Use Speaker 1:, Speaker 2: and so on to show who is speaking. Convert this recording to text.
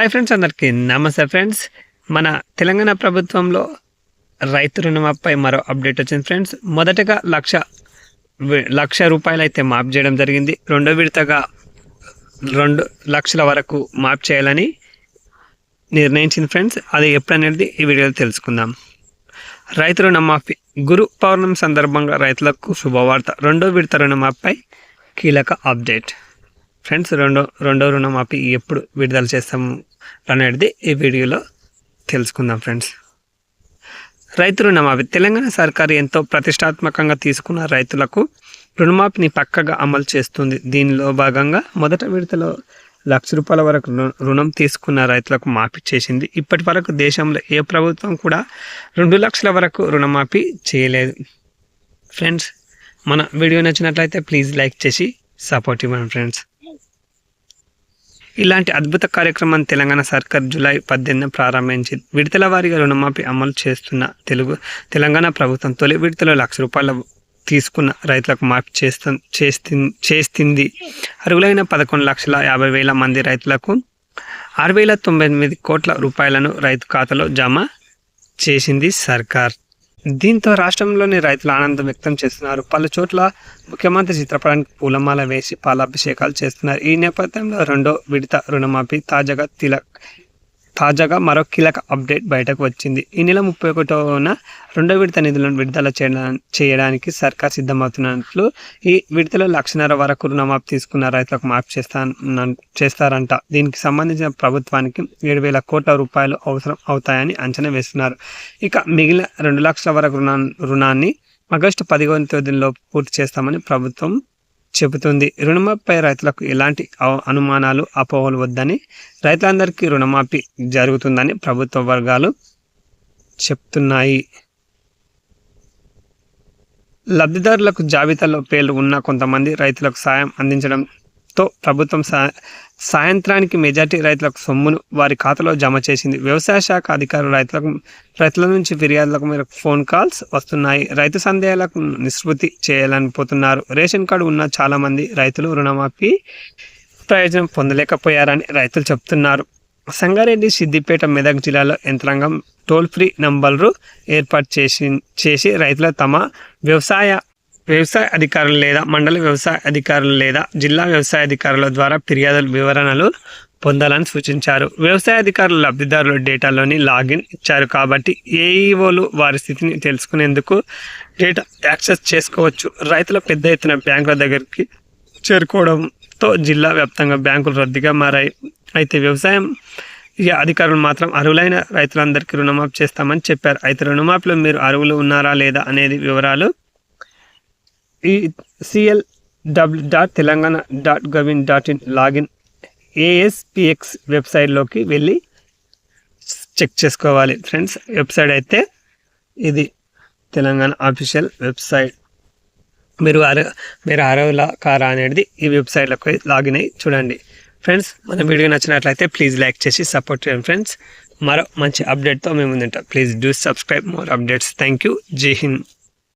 Speaker 1: Hi friends అందరికీ నమస్తే friends మన తెలంగాణ ప్రభుత్వంలో రైతు రుణమాపై మరో అప్డేట్ వచ్చింది ఫ్రెండ్స్ మొదటగా లక్ష లక్ష రూపాయలు అయితే మాఫ్ చేయడం జరిగింది. రెండో విడతగా రెండు లక్షల వరకు మాఫ్ చేయాలని నిర్ణయించింది ఫ్రెండ్స్ అది ఎప్పుడనేది ఈ వీడియోలో తెలుసుకుందాం. రైతు రుణమాఫీ గురు పౌర్ణమి సందర్భంగా రైతులకు శుభవార్త. రెండో విడత రుణమాఫీపై కీలక అప్డేట్ ఫ్రెండ్స్ రెండో రెండో రుణమాఫీ ఎప్పుడు విడుదల చేస్తాము అనేది ఈ వీడియోలో తెలుసుకుందాం ఫ్రెండ్స్. రైతు రుణమాఫీ తెలంగాణ సర్కారు ఎంతో ప్రతిష్టాత్మకంగా తీసుకున్న రైతులకు రుణమాఫీని పక్కగా అమలు చేస్తుంది. దీనిలో భాగంగా మొదట విడతలో లక్ష రూపాయల వరకు రుణం తీసుకున్న రైతులకు మాఫీ చేసింది. ఇప్పటి వరకు దేశంలో ఏ ప్రభుత్వం కూడా రెండు లక్షల వరకు రుణమాఫీ చేయలేదు. ఫ్రెండ్స్ మన వీడియో నచ్చినట్లయితే ప్లీజ్ లైక్ చేసి సపోర్ట్ ఇవ్వండి ఫ్రెండ్స్. ఇలాంటి అద్భుత కార్యక్రమాన్ని తెలంగాణ సర్కార్ జూలై పద్దెనిమిది ప్రారంభించి విడతల వారీగా రుణమాఫీ అమలు చేస్తున్న తెలుగు తెలంగాణ ప్రభుత్వం తొలి విడతలో లక్ష రూపాయల తీసుకున్న రైతులకు మాఫీ చేస్తు చేస్తుంది అరుగులైన పదకొండు లక్షల యాభై వేల మంది రైతులకు ఆరు వేల తొంభై ఎనిమిది కోట్ల రూపాయలను రైతు ఖాతాలో జమ చేసింది సర్కార్. దీంతో రాష్ట్రంలోని రైతులు ఆనందం వ్యక్తం చేస్తున్నారు. పలు చోట్ల ముఖ్యమంత్రి చిత్రపటానికి పూలమాల వేసి పాలాభిషేకాలు చేస్తున్నారు. ఈ నేపథ్యంలో రెండో విడత రుణమాఫీ తాజాగా తిలక్ తాజాగా మరో కీలక అప్డేట్ బయటకు వచ్చింది. ఈ నెల ముప్పై ఒకటోన రెండో విడత నిధులను విడుదల చేయడానికి సర్కార్ సిద్ధమవుతున్నట్లు ఈ విడతలో లక్షన్నర వరకు రుణమాఫీ తీసుకున్న రైతులకు మాఫీ చేస్తా చేస్తారంట. దీనికి సంబంధించిన ప్రభుత్వానికి ఏడు వేల కోట్ల రూపాయలు అవసరం అవుతాయని అంచనా వేస్తున్నారు. ఇక మిగిలిన రెండు లక్షల వరకు రుణా రుణాన్ని ఆగస్టు పదిహేను తేదీలో పూర్తి చేస్తామని ప్రభుత్వం చెబుతుంది. రుణమాఫీపై రైతులకు ఎలాంటి అనుమానాలు అపోహలు వద్దని రైతులందరికీ రుణమాఫీ జరుగుతుందని ప్రభుత్వ వర్గాలు చెప్తున్నాయి. లబ్ధిదారులకు జాబితాలో పేర్లు ఉన్న కొంతమంది రైతులకు సాయం అందించడం తో ప్రభుత్వం సాయంత్రానికి మెజార్టీ రైతులకు సొమ్మును వారి ఖాతాలో జమ చేసింది. వ్యవసాయ శాఖ అధికారులు రైతులకు రైతుల నుంచి ఫిర్యాదులకు మీరు ఫోన్ కాల్స్ వస్తున్నాయి. రైతు సందేహాలకు నిష్పత్తి చేయాలని పోతున్నారు రేషన్ కార్డు ఉన్న చాలామంది రైతులు రుణమాఫీ ప్రయోజనం పొందలేకపోయారని రైతులు చెప్తున్నారు. సంగారెడ్డి సిద్దిపేట మెదక్ జిల్లాలో యంత్రాంగం టోల్ ఫ్రీ నంబర్లు ఏర్పాటు చేసి చేసి రైతులు తమ వ్యవసాయ వ్యవసాయ అధికారులు లేదా మండల వ్యవసాయ అధికారులు లేదా జిల్లా వ్యవసాయ అధికారుల ద్వారా ఫిర్యాదుల వివరణలు పొందాలని సూచించారు. వ్యవసాయ అధికారులు లబ్ధిదారుల డేటాలోని లాగిన్ ఇచ్చారు కాబట్టి ఏఈఓలు వారి స్థితిని తెలుసుకునేందుకు డేటా యాక్సెస్ చేసుకోవచ్చు. రైతుల పెద్ద ఎత్తున బ్యాంకుల దగ్గరికి చేరుకోవడంతో జిల్లా వ్యాప్తంగా బ్యాంకులు రద్దీగా మారాయి. అయితే వ్యవసాయం అధికారులు మాత్రం అర్హులైన రైతులందరికీ రుణమాఫీ చేస్తామని చెప్పారు. అయితే రుణమాఫీలో మీరు అర్హులు ఉన్నారా లేదా అనేది వివరాలు ఈ CL W dot Telangana dot gov dot in login ASPX వెబ్సైట్లోకి వెళ్ళి చెక్ చేసుకోవాలి. ఫ్రెండ్స్ వెబ్సైట్ అయితే ఇది తెలంగాణ ఆఫీషియల్ వెబ్సైట్ మీరు అర మీరు అరవల కారా అనేది ఈ వెబ్సైట్లోకి లాగిన్ అయ్యి చూడండి. ఫ్రెండ్స్ మన వీడియో నచ్చినట్లయితే ప్లీజ్ లైక్ చేసి సపోర్ట్ చేయండి. ఫ్రెండ్స్ మరో మంచి అప్డేట్తో మేము ముందుంటాం. Please do subscribe more updates thank you Jai Hind